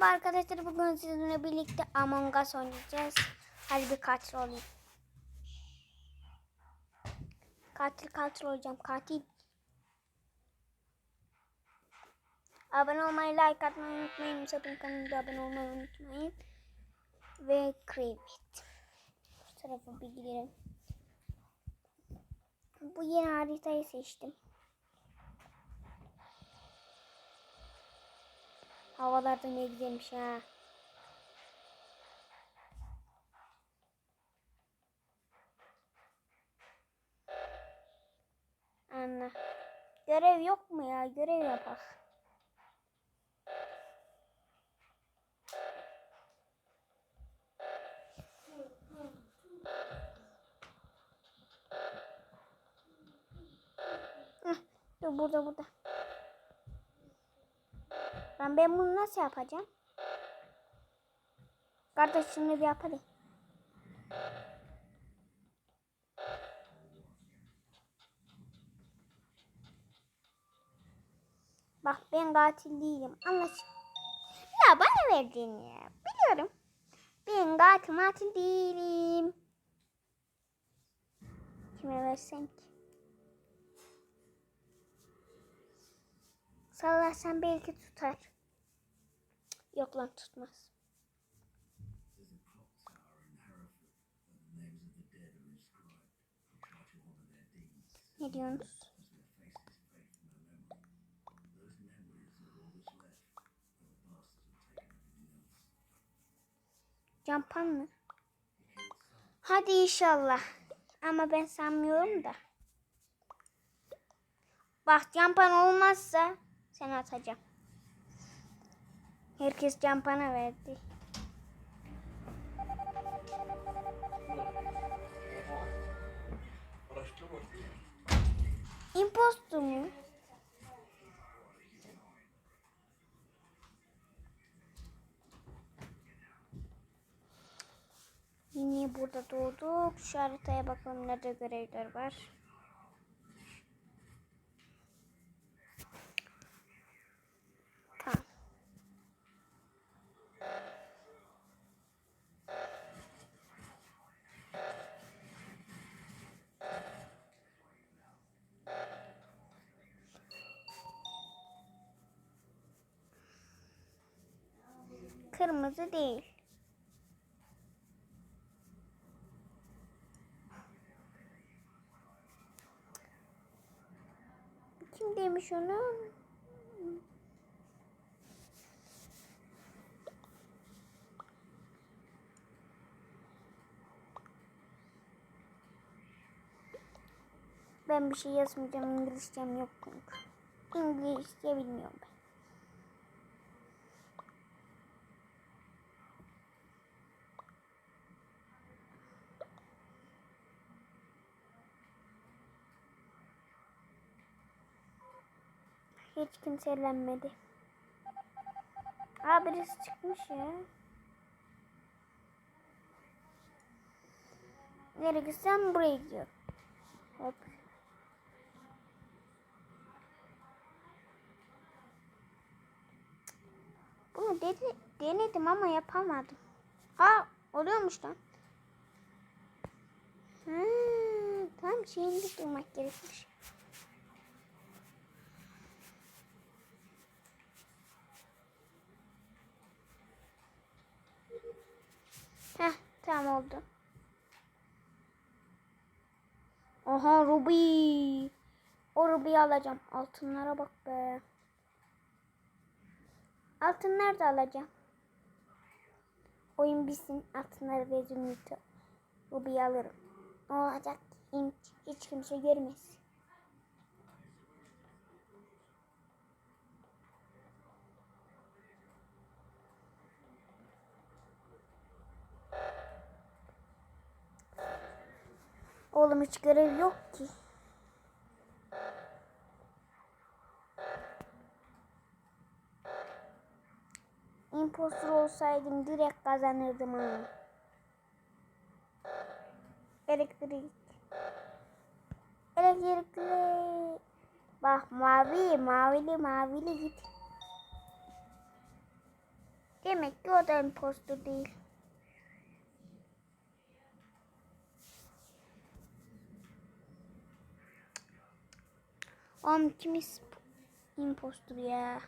Merhaba arkadaşlar bugün sizinle birlikte Among Us oynayacağız. Hadi bir katil olayım. Katil katil olacağım katil. Abone olmayı, like atmayı unutmayın. Sakın kanalıma abone olmayı unutmayın. Ve Creepit. Bu tarafa bir gidelim. Bu yeni haritayı seçtim. Havalar da ne güzelmiş ha. Anne. Görev yok mu ya? Görev yapak. Dur burada burada. Ben ben bunu nasıl yapacağım? Kardeş şunu bir yap. Bak ben katil değilim. Anlaş. Ya bana verdin ya. Biliyorum. Ben katil matil değilim. Kime versem ki? Sallarsan belki tutar. Yok lan tutmaz. Ne diyorsunuz? Campan mı? Hadi inşallah. Ama ben sanmıyorum da. Bak campan olmazsa seni atacağım. Herkes campana verdi. Impostor mu? Yine burada doğduk. Şu haritaya bakalım nerede görevler var. Kırmızı değil. Kim demiş onu? Ben bir şey yazmayacağım. İngilizcem yok çünkü. İngilizce bilmiyorum ben. Hiç kimse eğlenmedi. Aa birisi çıkmış ya. Nereye gitsem buraya gidiyor. Hop. Bunu dedi, denedim ama yapamadım. Ha oluyormuş lan. Ha, tam şeyinde durmak gerekmiş. Tamam oldu. Aha Ruby. O Ruby'yi alacağım. Altınlara bak be. Altınlar da alacağım. Oyun bitsin. Altınları ve zümrütü. Ruby'yi alırım. Ne olacak? Hiç, hiç kimse görmez. Oğlum hiç görev yok ki. Impostor olsaydım direkt kazanırdım ha. Elektrik. Elektrikli. Bak mavi, mavili, mavili git. Demek ki o da impostor değil. Oğlum kim impostor ya?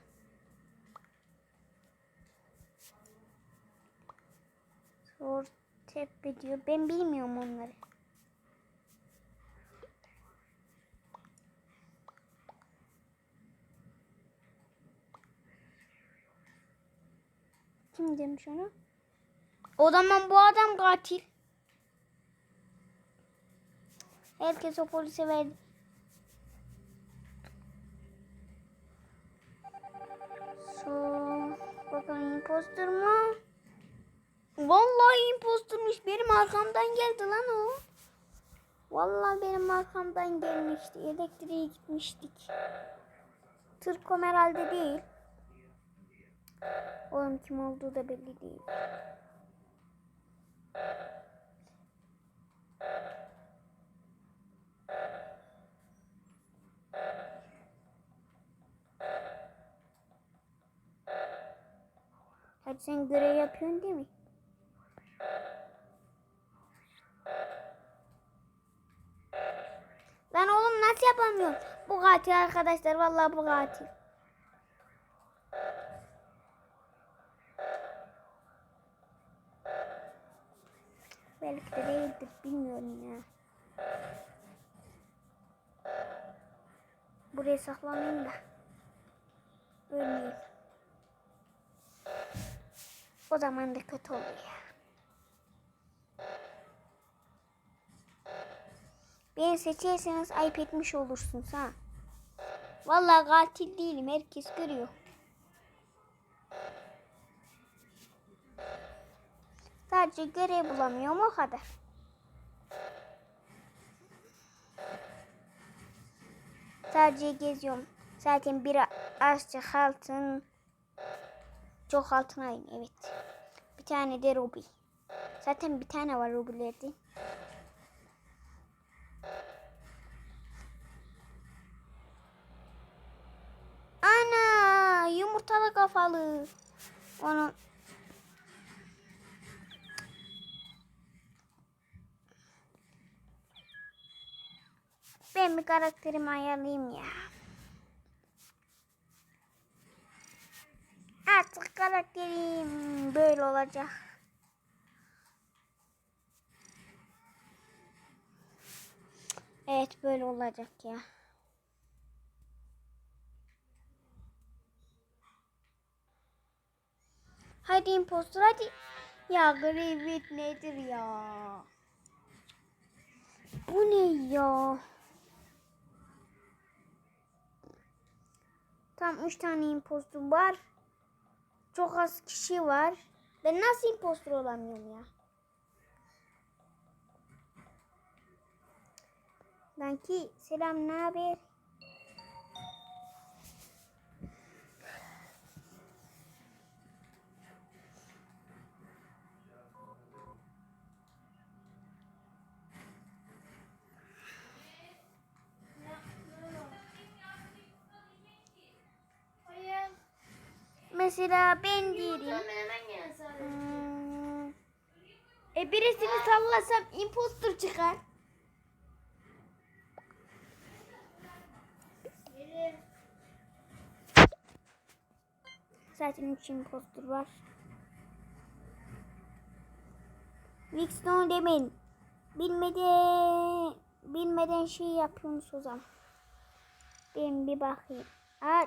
Sor tepe diyor. Ben bilmiyorum onları. Kim demiş onu? O zaman bu adam katil. Herkes o polise verdi. Bakalım impostor mu? Vallahi impostormuş. Benim arkamdan geldi lan o. Vallahi benim arkamdan gelmişti. Elektriğe gitmiştik. Tırkom herhalde değil. Oğlum kim olduğu da belli değil. Sen görev yapıyorsun değil mi? Lan oğlum nasıl yapamıyorum? Bu katil arkadaşlar vallahi bu katil. Belki de değildir bilmiyorum ya. Buraya saklanayım da. Ölmeyeyim. O zaman da kötü oluyor. Beni seçerseniz ayıp etmiş olursunuz ha. Vallahi katil değilim. Herkes görüyor. Sadece görev bulamıyorum o kadar. Sadece geziyorum. Zaten bir azıcık altın. Çok altın ayın evet. Bir tane de ruby. Zaten bir tane var rubilerde. Ana yumurtalı kafalı. Onu Ben bir karakterimi ayarlayayım ya. Olacak. Evet böyle olacak ya. Hadi impostor hadi. Ya Gravit nedir ya? Bu ne ya? Tam üç tane impostor var. Çok az kişi var. Ben nasıl impostor olamıyorum ya? Danki selam ne haber? Mesela ben değilim. Ben hemen gel sadece. Hmm, E birisini sallasam impostor çıkar. zaten üç impostor var. Wixstone demeyin. Bilmeden, bilmeden şey yapıyorsunuz o zaman. Ben bir bakayım. Aa,